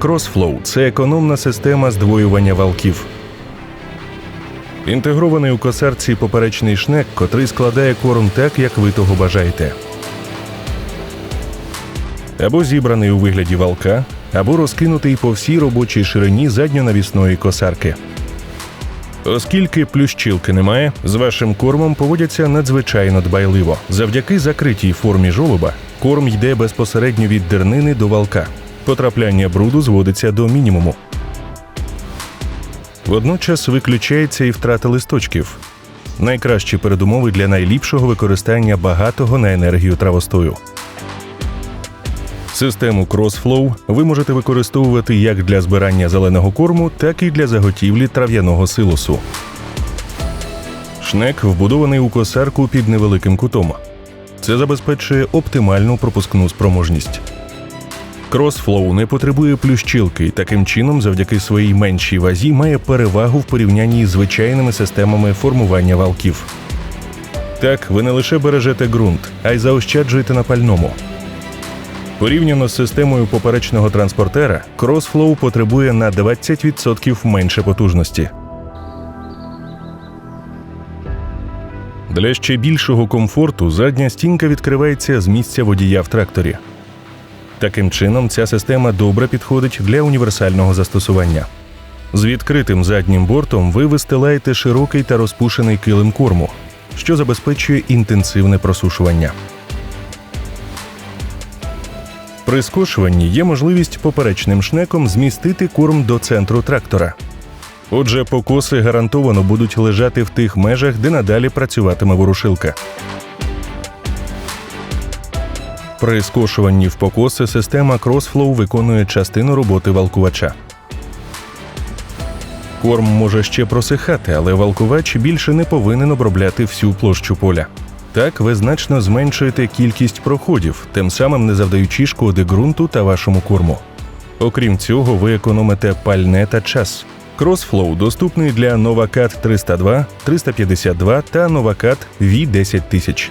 CrossFlow – це економна система здвоювання валків. Інтегрований у косарці поперечний шнек, котрий складає корм так, як ви того бажаєте. Або зібраний у вигляді валка, або розкинутий по всій робочій ширині задньонавісної косарки. Оскільки плющилки немає, з вашим кормом поводяться надзвичайно дбайливо. Завдяки закритій формі жолоба корм йде безпосередньо від дернини до валка. Потрапляння бруду зводиться до мінімуму. Водночас виключається і втрата листочків. Найкращі передумови для найліпшого використання багатого на енергію травостою. Систему CrossFlow ви можете використовувати як для збирання зеленого корму, так і для заготівлі трав'яного силосу. Шнек вбудований у косарку під невеликим кутом. Це забезпечує оптимальну пропускну спроможність. CrossFlow не потребує плющилки таким чином, завдяки своїй меншій вазі, має перевагу в порівнянні з звичайними системами формування валків. Так, ви не лише бережете ґрунт, а й заощаджуєте на пальному. Порівняно з системою поперечного транспортера, CrossFlow потребує на 20% менше потужності. Для ще більшого комфорту задня стінка відкривається з місця водія в тракторі. Таким чином, ця система добре підходить для універсального застосування. З відкритим заднім бортом ви вистилаєте широкий та розпушений килим корму, що забезпечує інтенсивне просушування. При скошуванні є можливість поперечним шнеком змістити корм до центру трактора. Отже, покоси гарантовано будуть лежати в тих межах, де надалі працюватиме ворушилка. При скошуванні в покоси система CrossFlow виконує частину роботи валкувача. Корм може ще просихати, але валкувач більше не повинен обробляти всю площу поля. Так ви значно зменшуєте кількість проходів, тим самим не завдаючи шкоди ґрунту та вашому корму. Окрім цього, ви економите пальне та час. CrossFlow доступний для Novacat 302, 352 та Novacat V10000.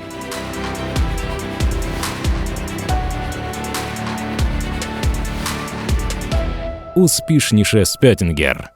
Успішніше Спеттінгер.